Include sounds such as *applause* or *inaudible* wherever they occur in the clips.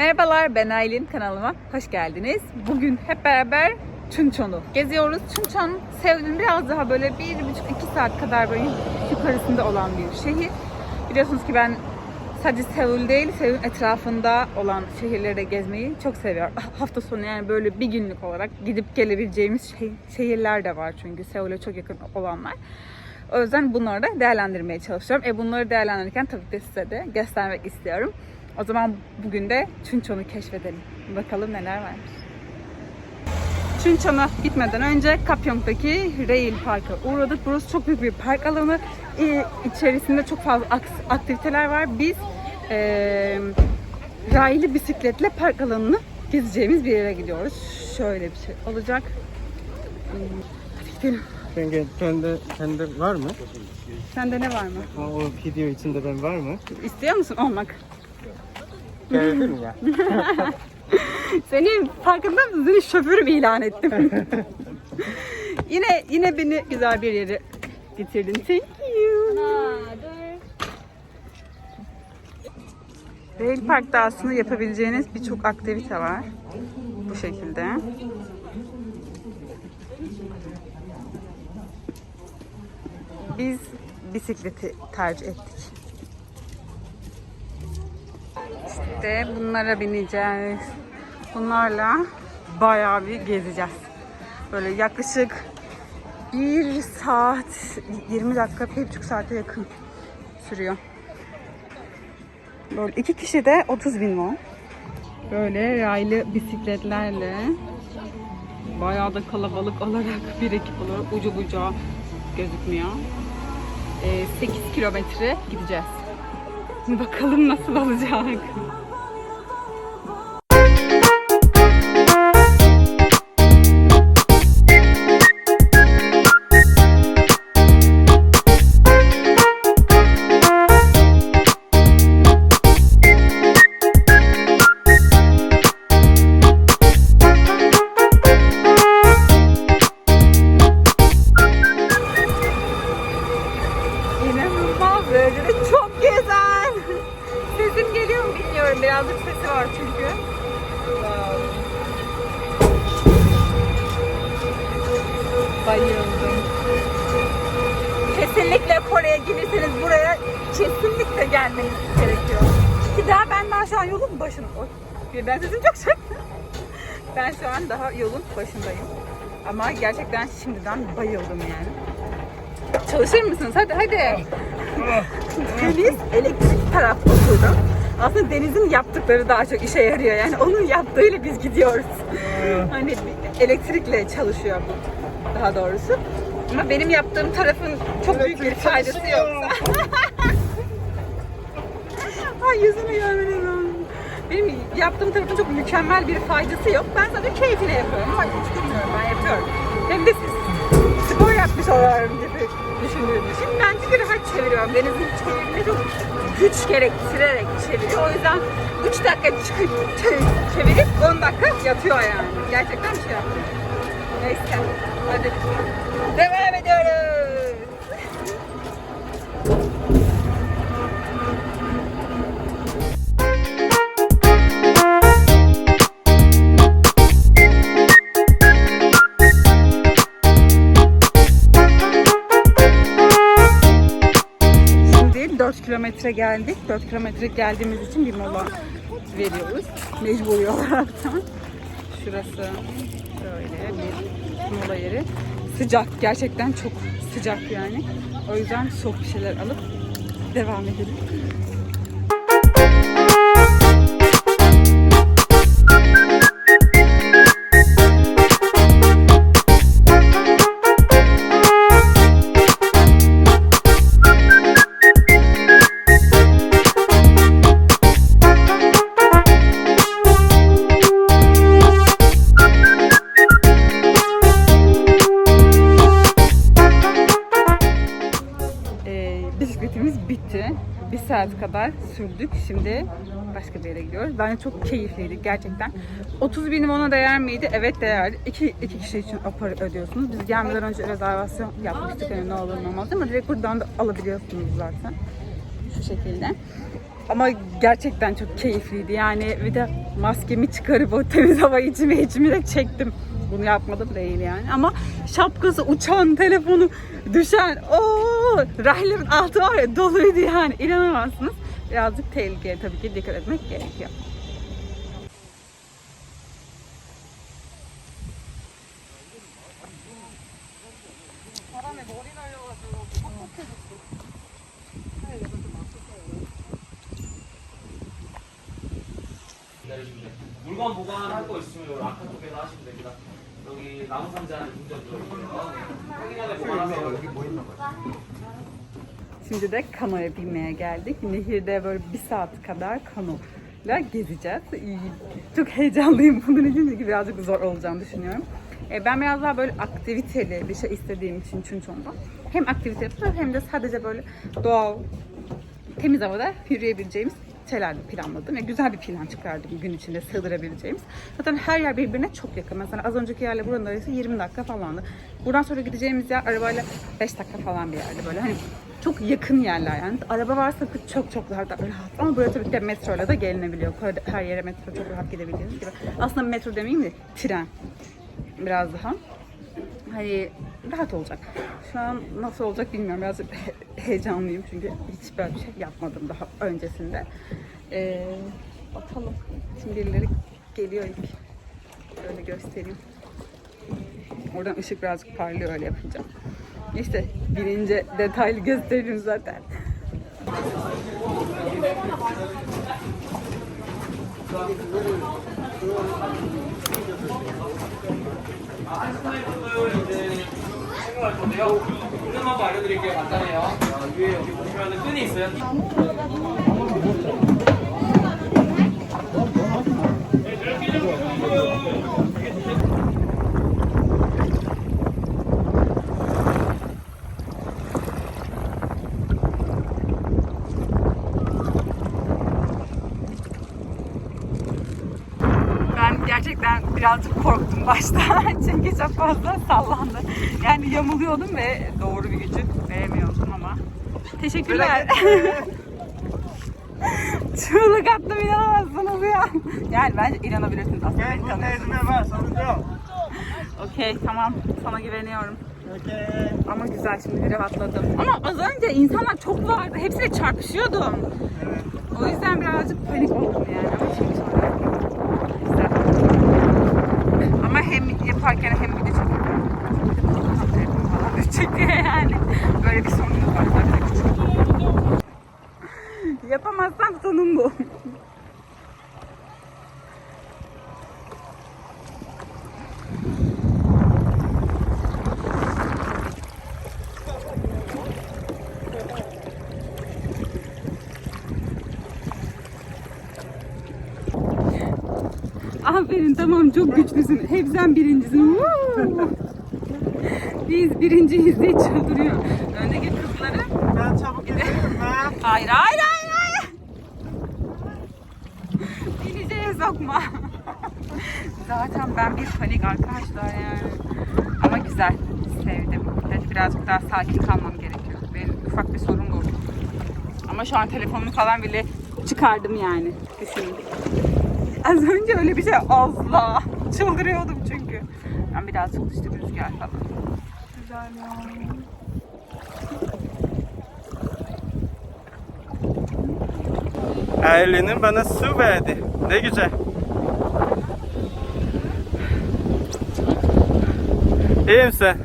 Merhabalar ben Aylin kanalıma hoş geldiniz. Bugün hep beraber Chuncheon'u geziyoruz. Chuncheon Seul'ün biraz daha böyle bir buçuk iki saat kadar böyle yukarısında olan bir şehir. Biliyorsunuz ki ben sadece Seul değil Seul'ün etrafında olan şehirleri de gezmeyi çok seviyorum. Hafta sonu yani böyle bir günlük olarak gidip gelebileceğimiz şey- şehirler de var çünkü Seul'e çok yakın olanlar. O yüzden bunları da değerlendirmeye çalışıyorum. E bunları değerlendirirken tabii ki de size de göstermek istiyorum. O zaman bugün de Chuncheon'u keşfedelim. Bakalım neler varmış. Chuncheon'a gitmeden önce Kapyong'daki Rail Park'a uğradık. Burası çok büyük bir park alanı. Ee, içerisinde çok fazla aktiviteler var. Biz ee, raylı bisikletle park alanını gezeceğimiz bir yere gidiyoruz. Şöyle bir şey olacak. Hadi gidelim. Sende, sende, sende var mı? Sende ne var mı? O, o video içinde ben var mı? İstiyor musun olmak? Geldim ya. *laughs* Senin farkında mısın? Seni şoförüm ilan ettim. *laughs* yine yine beni güzel bir yere getirdin. Thank you. Rail Park'ta aslında yapabileceğiniz birçok aktivite var. Bu şekilde. Biz bisikleti tercih ettik. İşte bunlara bineceğiz. Bunlarla bayağı bir gezeceğiz. Böyle yaklaşık bir saat 20 dakika, bir buçuk saate yakın sürüyor. Böyle iki kişi de 30 bin won. Böyle raylı bisikletlerle bayağı da kalabalık olarak *laughs* bir ekip olarak ucu bucağı gözükmüyor. Ee, 8 kilometre gideceğiz. Bakalım nasıl olacak. İnanılmaz derecede çok güzel. Sesim geliyor mu bilmiyorum. Birazcık sesi var çünkü. Bayıldım. Kesinlikle Kore'ye gelirseniz buraya kesinlikle gelmeniz gerekiyor. Ki daha ben daha şu an yolun başında. Ben sesim çok şey. Ben şu an daha yolun başındayım. Ama gerçekten şimdiden bayıldım yani. Çalışır mısınız? Hadi hadi. Deniz elektrik taraf oturdu. Aslında Deniz'in yaptıkları daha çok işe yarıyor. Yani onun yaptığıyla biz gidiyoruz. hani elektrikle çalışıyor bu daha doğrusu. Ama benim yaptığım tarafın çok büyük bir faydası yoksa. *laughs* Ay yüzünü görmeniz lazım. Benim yaptığım tarafın çok mükemmel bir faydası yok. Ben sadece keyfine yapıyorum. Ama hiç bilmiyorum ben yapıyorum. Hem de siz spor yapmış oluyorum gibi düşündüğüm için. Ben çünkü rahat çeviriyorum. Denizin çevirme çok güç gerektirerek çeviriyor. O yüzden 3 dakika çıkıp çe- çevirip 10 dakika yatıyor yani. Gerçekten bir şey yapıyor. Neyse. Hadi. Devam ediyoruz. 4 kilometre geldik. 4 kilometre geldiğimiz için bir mola veriyoruz. Mecburi olaraktan. Şurası şöyle bir mola yeri. Sıcak. Gerçekten çok sıcak yani. O yüzden soğuk bir şeyler alıp devam edelim. Kadar sürdük. Şimdi başka bir yere gidiyoruz. Bence çok keyifliydi gerçekten. 30 bin ona değer miydi? Evet değerdi. İki, iki kişi için o para ödüyorsunuz. Biz gelmeden önce rezervasyon yapmıştık. Yani ne olur ne olmaz ama direkt buradan da alabiliyorsunuz zaten. Şu şekilde. Ama gerçekten çok keyifliydi. Yani bir de maskemi çıkarıp o temiz hava içime içime de çektim. Bunu yapmadım değil yani. Ama şapkası uçan, telefonu düşen, o rayların altı var ya doluydu yani. İnanamazsınız. Birazcık tehlikeli tabii ki dikkat etmek gerekiyor. Şimdi de kanoya binmeye geldik. Nehirde böyle bir saat kadar kanoyla gezeceğiz. Çok heyecanlıyım bunun için çünkü birazcık zor olacağını düşünüyorum. E, Ben biraz daha böyle aktiviteli bir şey istediğim için Çunçon'da. Hem aktivite yapacağız hem de sadece böyle doğal, temiz havada yürüyebileceğimiz şeyler planladım. Ve güzel bir plan çıkardım gün içinde sığdırabileceğimiz. Zaten her yer birbirine çok yakın. Mesela az önceki yerle buranın arası 20 dakika falandı. Buradan sonra gideceğimiz yer arabayla 5 dakika falan bir yerde böyle. Hani çok yakın yerler yani. Araba varsa çok çok daha, rahat. Ama buraya tabii ki de metroyla da gelinebiliyor. Her yere metro çok rahat gidebildiğiniz gibi. Aslında metro demeyeyim de tren. Biraz daha hani rahat olacak. Şu an nasıl olacak bilmiyorum. Biraz he- *laughs* heyecanlıyım çünkü hiç böyle bir şey yapmadım daha öncesinde. Ee, bakalım. Şimdi birileri geliyor ilk. Şöyle göstereyim. Oradan ışık birazcık parlıyor öyle yapınca. İşte birinci detaylı gösteririm zaten. Gerçekten birazcık korktum başta. *laughs* Çünkü çok fazla sallandı. Yani yamuluyordum ve doğru bir gücü veremiyordum ama. Teşekkürler. *laughs* Çığlık attım inanamazsınız ya. Yani bence inanabilirsiniz aslında. beni tanıyorsunuz. var sorun yok. Okey tamam sana güveniyorum. Okey. Ama güzel şimdi bir rahatladım. Ama az önce insanlar çok vardı. Hepsiyle çarpışıyordum. O yüzden birazcık panik oldum yani. Ama şimdi sonra hem yaparken hem de çekiyorum. *laughs* Çekiyor yani. Böyle bir sorunumuz var. Yapamazsam sonum bu. Aferin tamam çok güçlüsün. Hep sen birincisin. Biz birinciyiz diye çıldırıyor. Öndeki kızları. Ben çabuk gidelim mi? Hayır hayır hayır hayır. Bileceğe sokma. Zaten ben bir panik arkadaşlar yani. Ama güzel. Sevdim. Evet, birazcık daha sakin kalmam gerekiyor. Benim ufak bir sorun bu. Ama şu an telefonumu falan bile çıkardım yani. Düşünün. Az önce öyle bir şey asla. Çıldırıyordum çünkü. Ben biraz çalıştım rüzgar falan. Güzel ya. Ailenin bana su verdi. Ne güzel. İyi misin? *laughs*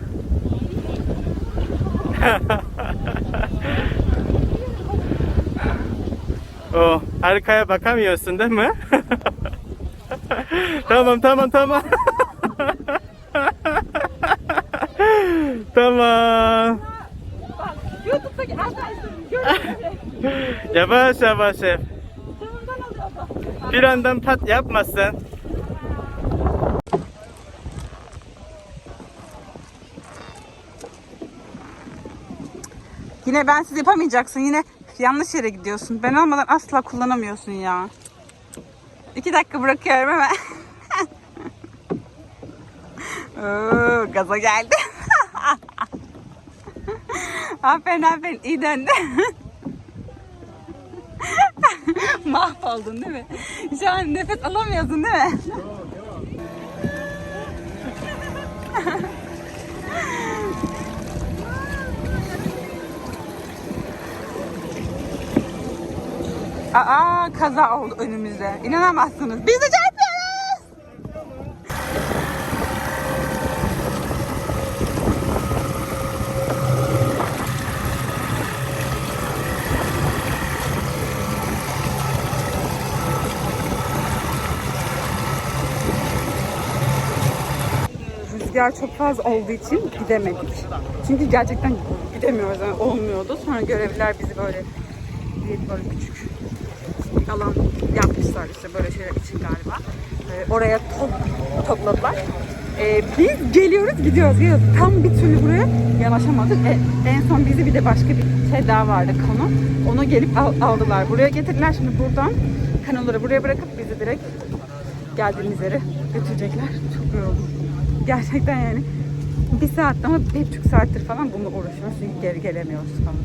o arkaya bakamıyorsun değil mi? *laughs* tamam tamam tamam. tamam. YouTube'daki arkadaşlarım görüyor. Yavaş yavaş yap. Bir andan pat yapmasın. Yine ben siz yapamayacaksın. Yine yanlış yere gidiyorsun. Ben olmadan asla kullanamıyorsun ya. İki dakika bırakıyorum hemen. *laughs* Oo, gaza geldi. *laughs* aferin aferin iyi döndü. *laughs* Mahvoldun değil mi? Şu an nefes alamıyorsun değil mi? *laughs* Aa kaza oldu önümüzde. İnanamazsınız. Biz de Rüzgar çok fazla olduğu için gidemedik. Çünkü gerçekten gidemiyoruz. Yani olmuyordu. Sonra görevliler bizi böyle bir böyle küçük alan yapmışlar işte böyle şeyler için galiba. Ee, oraya top, topladılar. Ee, biz geliyoruz gidiyoruz geliyoruz. Tam bir türlü buraya yanaşamadık. E, en son bizi bir de başka bir şey daha vardı kano. Onu gelip al- aldılar. Buraya getirdiler. Şimdi buradan kanoları buraya bırakıp bizi direkt geldiğimiz yere götürecekler. Çok yoruldum. Gerçekten yani bir saat ama bir buçuk saattir falan bununla uğraşıyoruz. Çünkü geri gelemiyoruz falan.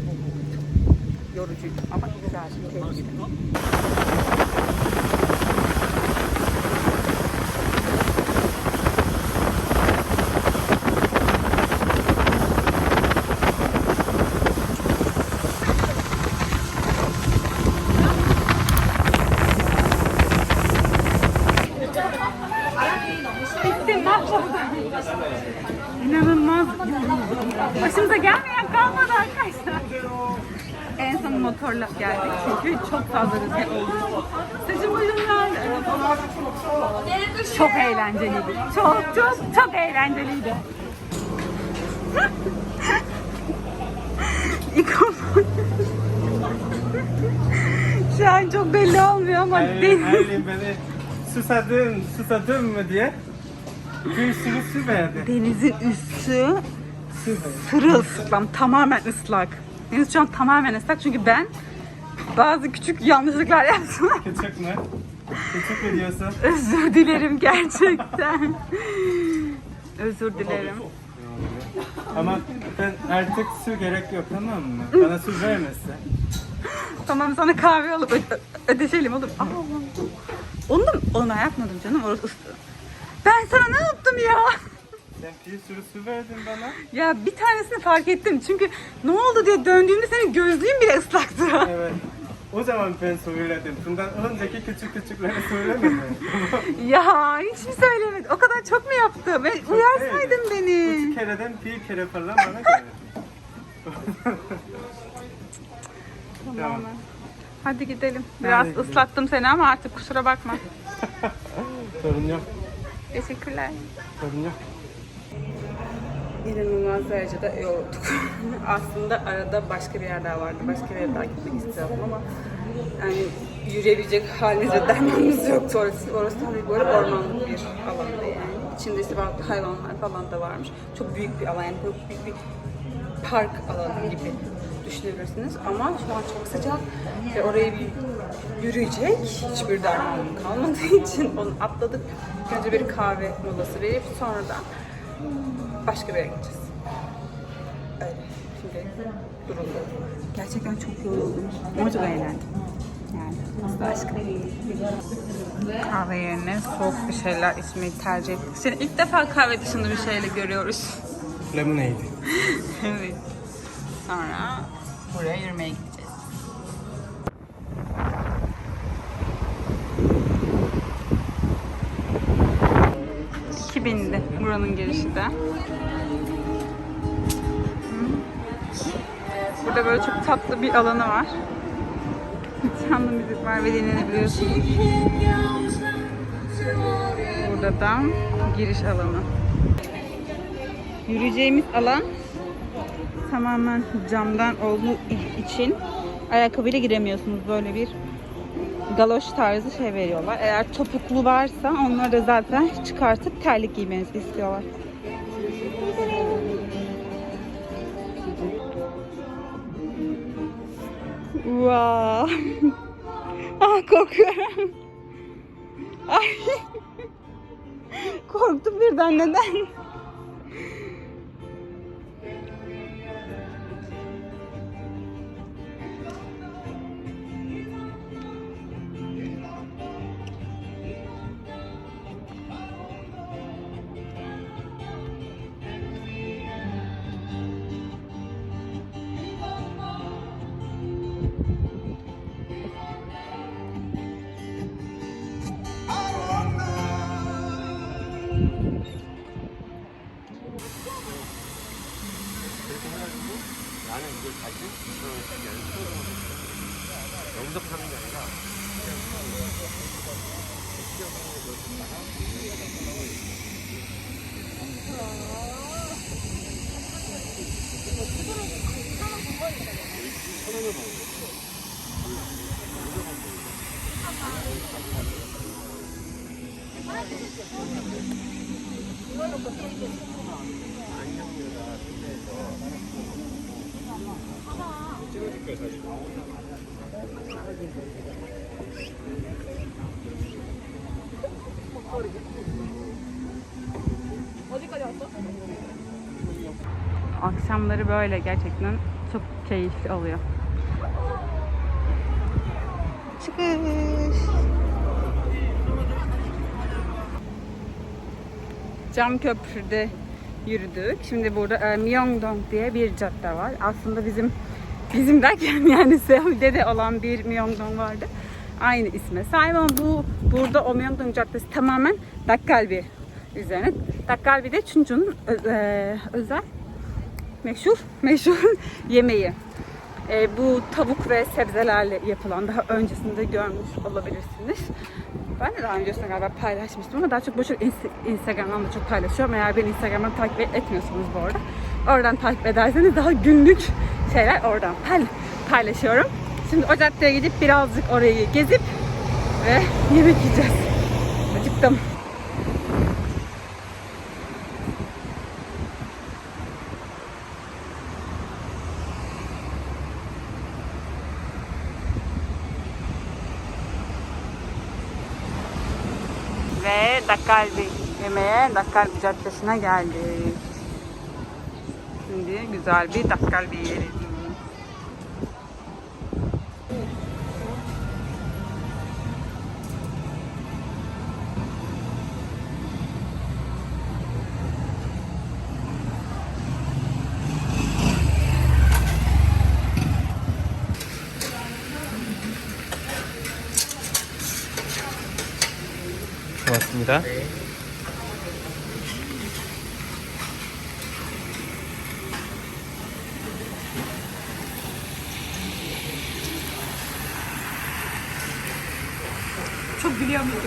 Çok yorucuydu ama güzel, keyifli. Motorla geldik çünkü çok fazla rüzgar oldu. Saçım başımdan. Çok eğlenceliydi. Çok çok çok eğlenceliydi. *laughs* *laughs* Şu an çok belli olmuyor ama deniz. Aylin beni susadın, susadın mı diye bir sürü su verdi. Denizin üstü sırılsıklam tamamen ıslak. Deniz şu an tamamen ıslak çünkü ben bazı küçük yanlışlıklar yaptım. Küçük mü? Küçük mü diyorsun? Özür dilerim gerçekten. Özür dilerim. Ama ben artık su gerek yok tamam mı? Bana su vermesin. Tamam sana kahve alıp öde- ödeşelim oğlum. Aa, onu da onu ben yapmadım canım orası. Ben sana ne yaptım ya? Sen bir sürü su verdin bana. Ya bir tanesini fark ettim çünkü ne oldu diye döndüğümde senin gözlüğün bile ıslaktı. Evet. O zaman ben söyledim. Bundan önceki küçük küçükleri söylemedim. *laughs* ya hiç mi söylemedi? O kadar çok mu yaptı? Ben uyarsaydın Üç beni. kereden bir kere falan bana geldi. tamam. Hadi gidelim. Biraz gidelim? ıslattım seni ama artık kusura bakma. *laughs* Sorun yok. Teşekkürler. Sorun yok. İnanılmaz derecede yorulduk. *laughs* Aslında arada başka bir yer daha vardı. Başka bir yere daha gitmek istiyordum ama yani yürüyebilecek halimiz ve dermanımız yoktu orası. Orası tabii böyle ormanlık bir alandı yani. İçinde işte hayvanlar falan da varmış. Çok büyük bir alan yani çok büyük bir park alanı gibi düşünebilirsiniz. Ama şu an çok sıcak ve orayı bir yürüyecek hiçbir dermanım kalmadığı *laughs* için onu atladık. Önce bir kahve molası verip sonra da başka bir yere gideceğiz. Öyle. Şimdi duruldu. Gerçekten çok yoruldum. Ama çok eğlendim. Yani aşkım. Kahve yerine soğuk bir şeyler içmeyi tercih ettik. Seni ilk defa kahve dışında bir şeyle görüyoruz. Lemonade. *laughs* evet. Sonra buraya yürümeye gideceğiz. İki bindi buranın girişi de. Burada böyle çok tatlı bir alanı var. Canlı müzik var ve dinlenebiliyorsunuz. Burada da giriş alanı. Yürüyeceğimiz alan tamamen camdan olduğu için ayakkabıyla giremiyorsunuz. Böyle bir galoş tarzı şey veriyorlar. Eğer topuklu varsa onları da zaten çıkartıp terlik giymenizi istiyorlar. Wow. *laughs* ah korkuyorum. Ay. *laughs* Korktum birden neden? 찍어줄게 사진. Akşamları böyle gerçekten çok keyifli oluyor. Çıkış. Cam köprüde yürüdük. Şimdi burada e, Myeongdong diye bir cadde var. Aslında bizim bizim derken *laughs* yani Seul'de de olan bir Myeongdong vardı. Aynı isme sahip ama bu burada o Myeongdong Caddesi tamamen Dakgalbi üzerine. Dakgalbi de Chunchun'un ö- e, özel meşhur meşhur *laughs* yemeği. Ee, bu tavuk ve sebzelerle yapılan daha öncesinde görmüş olabilirsiniz. Ben de daha öncesinde galiba paylaşmıştım ama daha çok bu çok Inst- Instagram'dan da çok paylaşıyorum. Eğer beni Instagram'dan takip etmiyorsanız bu arada oradan takip ederseniz daha günlük şeyler oradan pay- paylaşıyorum. Şimdi o caddeye gidip birazcık orayı gezip ve yemek yiyeceğiz. Acıktım. Ve Dakkalbi yemeğe Dakkalbi Caddesi'ne geldik. Şimdi güzel bir Dakkalbi yeriz. 고맙습니다. Çok biliyor muyum? *laughs*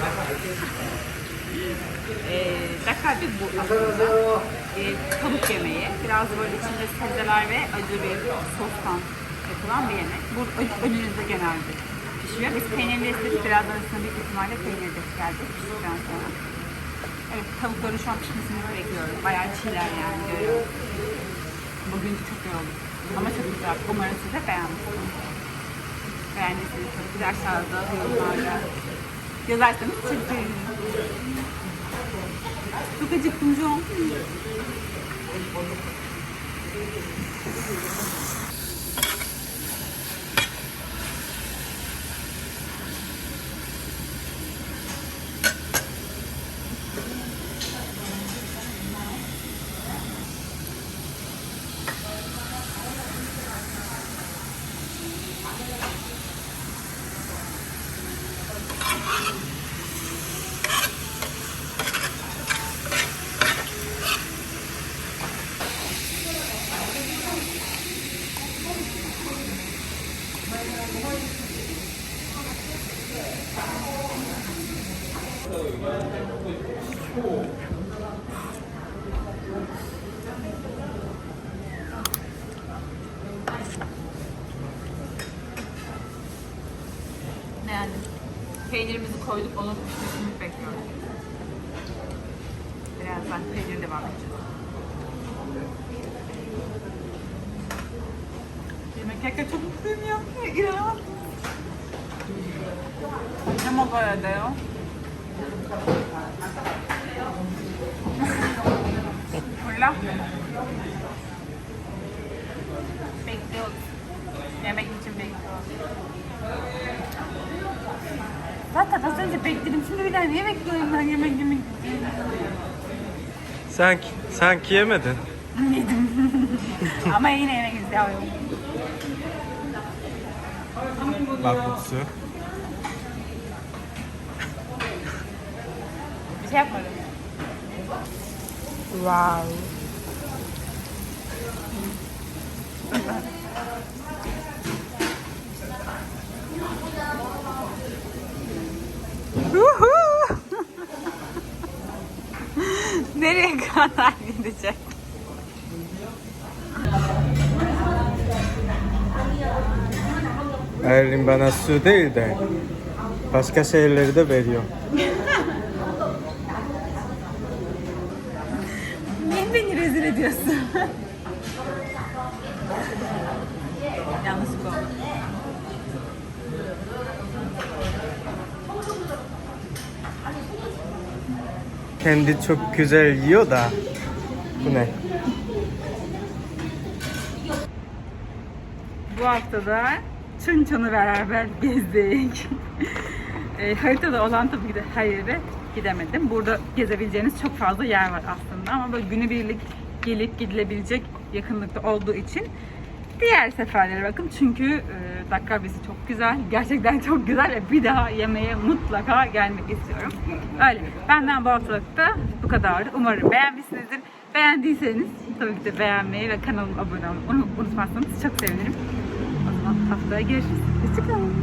Ee, Dakkalbi bu aslında. Ee, tavuk yemeği. Biraz böyle içinde sebzeler ve acı bir sostan yapılan bir yemek. Bu ö- önünüzde genelde pişiyor. Biz peynirli istedik. Birazdan üstüne büyük ihtimalle peynir de gelecek piştikten sonra. Evet tavukların şu an pişmesini bekliyorum. Bayağı çiğler yani görüyorum. Bugün çok yoruldum. Ama çok güzel. Umarım siz de beğenmişsiniz. Beğendiyseniz ki de aşağıda yorumlarda yazarsanız çok sevinirim. Çok acıktım John. 또 뺏겨. 그래야 나한테 있는데 마음에 들어. 요즘에 깨끗한 프리미엄 팩이야. 언제 먹어야 돼요? 몰라? Big deal. Yeah, making some big deals. bekledim. Şimdi bir daha niye bekliyorum ben yemek yemek Sen, sen yemedin. Yedim. *laughs* Ama yine yemek istiyorum. Bak kutusu. Bir şey yapmadım. Wow. Nereye kadar gidecek? Erlin bana su değil de başka şeyleri de veriyor. Niye beni rezil ediyorsun? Yanlışlıkla oldu. Kendi çok güzel yiyor da. Bu ne? Bu hafta da Çınçan'ı beraber gezdik. e, haritada olan tabii ki de her gidemedim. Burada gezebileceğiniz çok fazla yer var aslında ama böyle günübirlik gelip gidilebilecek yakınlıkta olduğu için diğer seferlere bakın çünkü e, Dakar bizi çok güzel, gerçekten çok güzel ve bir daha yemeğe mutlaka gelmek istiyorum. Öyle. Benden bu haftalıkta bu kadar. Umarım beğenmişsinizdir. Beğendiyseniz tabii ki de beğenmeyi ve kanalıma abone olmayı unut- unutmazsanız çok sevinirim. O zaman haftaya görüşürüz. Hoşçakalın.